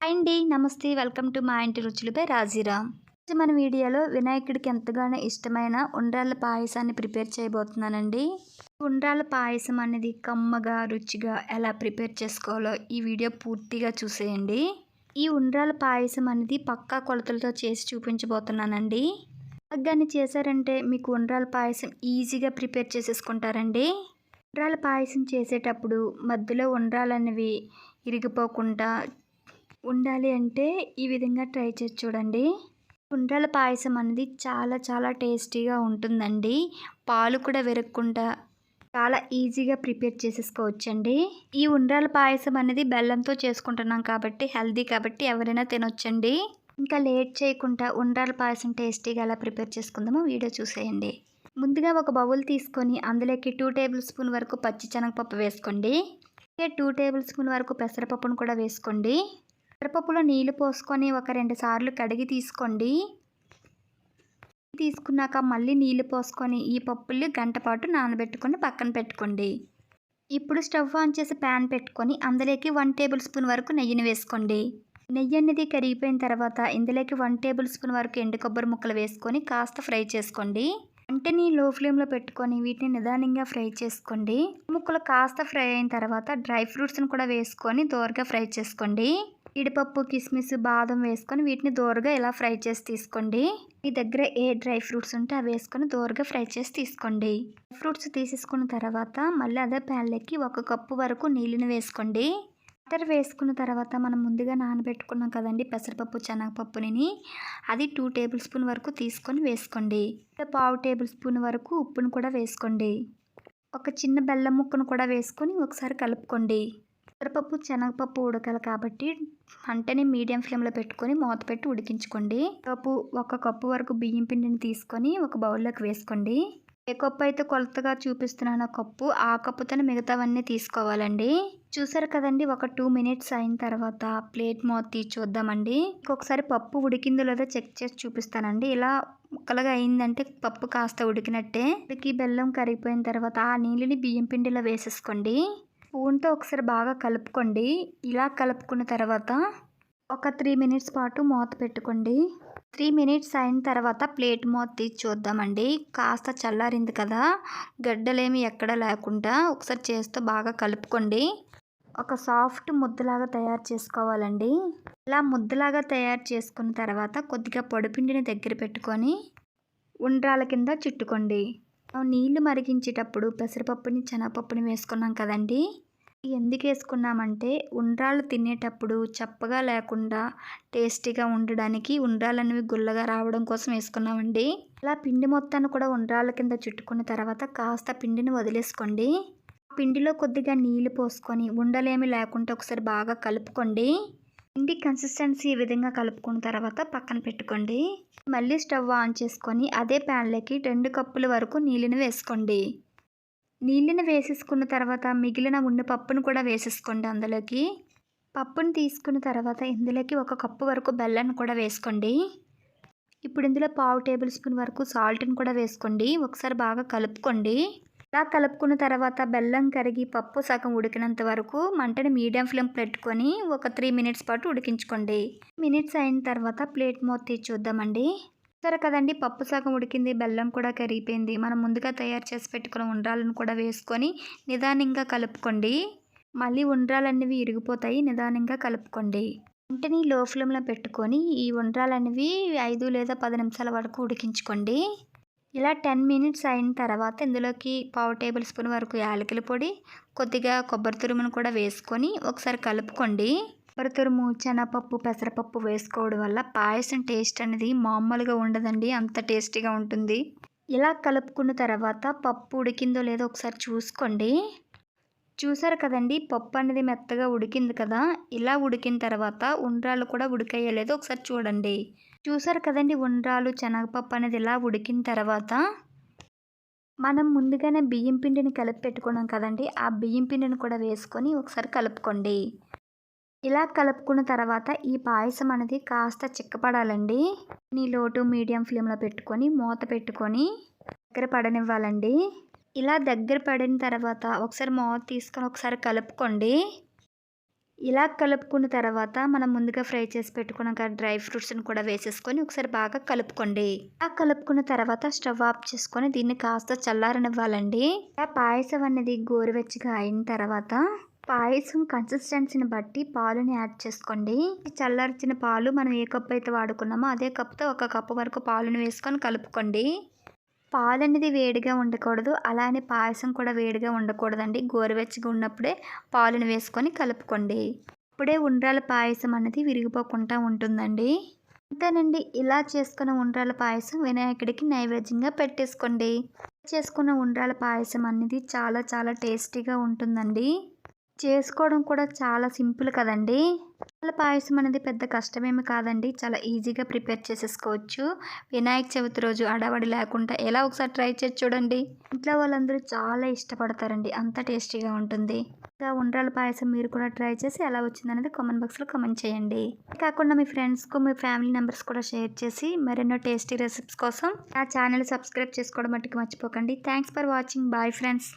Hi అండి నమస్తే. Welcome to మా ఇంటి రుచులపై రాజీరామ్. మన వీడియోలో వినాయకుడికి ఎంతగానో ఇష్టమైన ఉండ్రాళ్ళ పాయసాన్ని ప్రిపేర్ చేయబోతున్నానండి. ఉండ్రాళ్ళ పాయసం అనేది కమ్మగా రుచిగా ఎలా ప్రిపేర్ చేసుకోవాలో ఈ వీడియో పూర్తిగా చూసేయండి. ఈ ఉండ్రాళ్ళ పాయసం అనేది పక్కా కొలతలతో చేసి చూపించబోతున్నానండి. కానీ చేశారంటే మీకు ఉండ్రాళ్ళ పాయసం ఈజీగా ప్రిపేర్ చేసేసుకుంటారండి. ఉండ్రాళ్ళ పాయసం చేసేటప్పుడు మధ్యలో ఉండ్రాలనేవి ఇరిగిపోకుండా ఉండాలి అంటే ఈ విధంగా ట్రై చేసి చూడండి. ఉండ్రాల పాయసం అనేది చాలా చాలా టేస్టీగా ఉంటుందండి. పాలు కూడా విరగకుండా చాలా ఈజీగా ప్రిపేర్ చేసేసుకోవచ్చండి. ఈ ఉండ్రాల పాయసం అనేది బెల్లంతో చేసుకుంటున్నాం కాబట్టి హెల్దీ కాబట్టి ఎవరైనా తినొచ్చండి. ఇంకా లేట్ చేయకుండా ఉండ్రాల పాయసం టేస్టీగా ఎలా ప్రిపేర్ చేసుకుందామో వీడియో చూసేయండి. ముందుగా ఒక బౌల్ తీసుకొని అందులోకి టూ టేబుల్ స్పూన్ వరకు పచ్చి శనగపప్పు వేసుకోండి. టూ టేబుల్ స్పూన్ వరకు పెసరపప్పును కూడా వేసుకోండి. మిరపప్పులో నీళ్ళు పోసుకొని ఒక రెండు సార్లు కడిగి తీసుకోండి. తీసుకున్నాక మళ్ళీ నీళ్ళు పోసుకొని ఈ పప్పులు గంట పాటు నానబెట్టుకొని పక్కన పెట్టుకోండి. ఇప్పుడు స్టవ్ ఆన్ చేసి ప్యాన్ పెట్టుకొని అందులోకి వన్ టేబుల్ స్పూన్ వరకు నెయ్యిని వేసుకోండి. నెయ్యి అనేది కరిగిపోయిన తర్వాత ఇందులోకి వన్ టేబుల్ స్పూన్ వరకు ఎండు కొబ్బరి ముక్కలు వేసుకొని కాస్త ఫ్రై చేసుకోండి. వంటని లో ఫ్లేమ్లో పెట్టుకొని వీటిని నిదానంగా ఫ్రై చేసుకోండి. ముక్కలు కాస్త ఫ్రై అయిన తర్వాత డ్రై ఫ్రూట్స్ని కూడా వేసుకొని దోరగా ఫ్రై చేసుకోండి. జీడిపప్పు కిస్మిస్ బాదం వేసుకొని వీటిని దూరగా ఇలా ఫ్రై చేసి తీసుకోండి. మీ దగ్గర ఏ డ్రై ఫ్రూట్స్ ఉంటే అవి వేసుకొని దూరగా ఫ్రై చేసి తీసుకోండి. ఫ్రూట్స్ తీసేసుకున్న తర్వాత మళ్ళీ అదే ప్యాన్లెక్కి ఒక కప్పు వరకు నీళ్ళని వేసుకోండి. వాటర్ వేసుకున్న తర్వాత మనం ముందుగా నానబెట్టుకున్నాం కదండి పెసరపప్పు శనగపప్పుని. అది టూ టేబుల్ స్పూన్ వరకు తీసుకొని వేసుకోండి. పావు టేబుల్ స్పూన్ వరకు ఉప్పును కూడా వేసుకోండి. ఒక చిన్న బెల్లం ముక్కను కూడా వేసుకొని ఒకసారి కలుపుకోండి. పెసరపప్పు శనగపప్పు ఉడకాలి కాబట్టి మంటని మీడియం ఫ్లేమ్లో పెట్టుకొని మూత పెట్టి ఉడికించుకోండి. పప్పు ఒక కప్పు వరకు బియ్యం పిండిని తీసుకొని ఒక బౌల్లోకి వేసుకోండి. ఏ కప్పు అయితే కొలతగా చూపిస్తున్నాను కప్పు ఆ కప్పుతో మిగతావన్నీ తీసుకోవాలండి. చూసారు కదండి ఒక టూ మినిట్స్ అయిన తర్వాత ప్లేట్ మూత తీసి చూద్దామండి. ఇంకొకసారి పప్పు ఉడికిందో లేదో చెక్ చేసి చూపిస్తానండి. ఇలా ముక్కలుగా అయిందంటే పప్పు కాస్త ఉడికినట్టే. ఉడికి బెల్లం కరిగిపోయిన తర్వాత ఆ నీళ్ళని బియ్యం పిండిలో వేసేసుకోండి. స్పూన్తో ఒకసారి బాగా కలుపుకోండి. ఇలా కలుపుకున్న తర్వాత ఒక త్రీ మినిట్స్ పాటు మూత పెట్టుకోండి. త్రీ మినిట్స్ అయిన తర్వాత ప్లేట్ మూత తీసి చూద్దామండి. కాస్త చల్లారింది కదా. గడ్డలేమి ఎక్కడ లేకుండా ఒకసారి చేస్తూ బాగా కలుపుకోండి. ఒక సాఫ్ట్ ముద్దలాగా తయారు చేసుకోవాలండి. ఇలా ముద్దలాగా తయారు చేసుకున్న తర్వాత కొద్దిగా పొడిపిండిని దగ్గర పెట్టుకొని ఉండ్రాల కింద చుట్టుకోండి. నీళ్ళు మరిగించేటప్పుడు పెసరపప్పుని శనగపప్పుని వేసుకున్నాం కదండి. ఎందుకు వేసుకున్నామంటే ఉండ్రాళ్ళు తినేటప్పుడు చప్పగా లేకుండా టేస్టీగా ఉండడానికి ఉండ్రాలు అనేవి గుల్లగా రావడం కోసం వేసుకున్నామండి. ఇలా పిండి మొత్తాన్ని కూడా ఉండ్రాళ్ళ కింద చుట్టుకున్న తర్వాత కాస్త పిండిని వదిలేసుకోండి. పిండిలో కొద్దిగా నీళ్ళు పోసుకొని ఉండలేమి లేకుండా ఒకసారి బాగా కలుపుకోండి. పిండి కన్సిస్టెన్సీ ఈ విధంగా కలుపుకున్న తర్వాత పక్కన పెట్టుకోండి. మళ్ళీ స్టవ్ ఆన్ చేసుకొని అదే ప్యాన్లోకి రెండు కప్పుల వరకు నీళ్ళని వేసుకోండి. నీళ్ళని వేసేసుకున్న తర్వాత మిగిలిన ఉన్న పప్పును కూడా వేసేసుకోండి అందులోకి. పప్పును తీసుకున్న తర్వాత ఇందులోకి ఒక కప్పు వరకు బెల్లాన్ని కూడా వేసుకోండి. ఇప్పుడు ఇందులో పావు టేబుల్ స్పూన్ వరకు సాల్ట్ని కూడా వేసుకోండి. ఒకసారి బాగా కలుపుకోండి. ఇలా కలుపుకున్న తర్వాత బెల్లం కరిగి పప్పు సగం ఉడికినంత వరకు మంటని మీడియం ఫ్లేమ్ పెట్టుకొని ఒక త్రీ మినిట్స్ పాటు ఉడికించుకోండి. మినిట్స్ అయిన తర్వాత ప్లేట్ మూత తీసి చూద్దామండి. సరే కదండి. పప్పు సగం ఉడికింది బెల్లం కూడా కరిగిపోయింది. మనం ముందుగా తయారు చేసి పెట్టుకున్న ఉండ్రాలను కూడా వేసుకొని నిదానంగా కలుపుకోండి. మళ్ళీ ఉండ్రాలనేవి ఇరిగిపోతాయి. నిదానంగా కలుపుకోండి. వెంటనే లో ఫ్లేమ్లో పెట్టుకొని ఈ ఉండ్రాలనేవి ఐదు లేదా పది నిమిషాల వరకు ఉడికించుకోండి. ఇలా టెన్ మినిట్స్ అయిన తర్వాత ఇందులోకి పావు టేబుల్ స్పూన్ వరకు యాలకుల పొడి కొద్దిగా కొబ్బరి తురుమును కూడా వేసుకొని ఒకసారి కలుపుకోండి. కొబ్బరి తురుము శనగపప్పు పెసరపప్పు వేసుకోవడం వల్ల పాయసం టేస్ట్ అనేది మామూలుగా ఉండదండి. అంత టేస్టీగా ఉంటుంది. ఇలా కలుపుకున్న తర్వాత పప్పు ఉడికిందో లేదో ఒకసారి చూసుకోండి. చూసారు కదండి పప్పు అనేది మెత్తగా ఉడికింది కదా? ఇలా ఉడికిన తర్వాత ఉండ్రాలు కూడా ఉడికయ్యలేదో ఒకసారి చూడండి. చూసారు కదండి ఉండ్రాలు శనగపప్పు అనేది ఇలా ఉడికిన తర్వాత మనం ముందుగానే బియ్యం పిండిని కలిపి పెట్టుకున్నాం కదండి. ఆ బియ్యం పిండిని కూడా వేసుకొని ఒకసారి కలుపుకోండి. ఇలా కలుపుకున్న తర్వాత ఈ పాయసం అనేది కాస్త చిక్కపడాలండి. నీ లోటు మీడియం ఫ్లేమ్లో పెట్టుకొని మూత పెట్టుకొని దగ్గర పడనివ్వాలండి. ఇలా దగ్గర పడిన తర్వాత ఒకసారి మూత తీసుకొని ఒకసారి కలుపుకోండి. ఇలా కలుపుకున్న తర్వాత మనం ముందుగా ఫ్రై చేసి పెట్టుకున్న డ్రై ఫ్రూట్స్ని కూడా వేసేసుకొని ఒకసారి బాగా కలుపుకోండి. ఇలా కలుపుకున్న తర్వాత స్టవ్ ఆఫ్ చేసుకొని దీన్ని కాస్త చల్లారనివ్వాలండి. ఆ పాయసం అనేది గోరువెచ్చగా అయిన తర్వాత పాయసం కన్సిస్టెన్సీని బట్టి పాలుని యాడ్ చేసుకోండి. చల్లార్చిన పాలు మనం ఏ కప్పు అయితే వాడుకున్నామో అదే కప్పుతో ఒక కప్పు వరకు పాలుని వేసుకొని కలుపుకోండి. పాలు అనేది వేడిగా ఉండకూడదు. అలానే పాయసం కూడా వేడిగా ఉండకూడదండి. గోరువెచ్చగా ఉన్నప్పుడే పాలుని వేసుకొని కలుపుకోండి. అప్పుడే ఉండ్రాల పాయసం అనేది విరిగిపోకుండా ఉంటుందండి. అంతేనండి ఇలా చేసుకున్న ఉండ్రాల పాయసం వినాయకుడికి నైవేద్యంగా పెట్టేసుకోండి. చేసుకున్న ఉండ్రాల పాయసం అనేది చాలా చాలా టేస్టీగా ఉంటుందండి. చేసుకోవడం కూడా చాలా సింపుల్ కదండి. ఉండ్రాల పాయసం అనేది పెద్ద కష్టమేమి కాదండి. చాలా ఈజీగా ప్రిపేర్ చేసేసుకోవచ్చు. వినాయక చవితి రోజు అడవడి లేకుండా ఎలా ఒకసారి ట్రై చేసి చూడండి. ఇంట్లో వాళ్ళందరూ చాలా ఇష్టపడతారండి. అంత టేస్టీగా ఉంటుంది. ఇంకా ఉండ్రాల పాయసం మీరు కూడా ట్రై చేసి ఎలా వచ్చిందనేది కామెంట్ బాక్స్లో కామెంట్ చేయండి. కాకుండా మీ ఫ్రెండ్స్కు మీ ఫ్యామిలీ మెంబర్స్ కూడా షేర్ చేసి మరెన్నో టేస్టీ రెసిపీస్ కోసం ఆ ఛానల్ సబ్స్క్రైబ్ చేసుకోవడం మట్టుకు మర్చిపోకండి. Thanks for watching. Bye friends.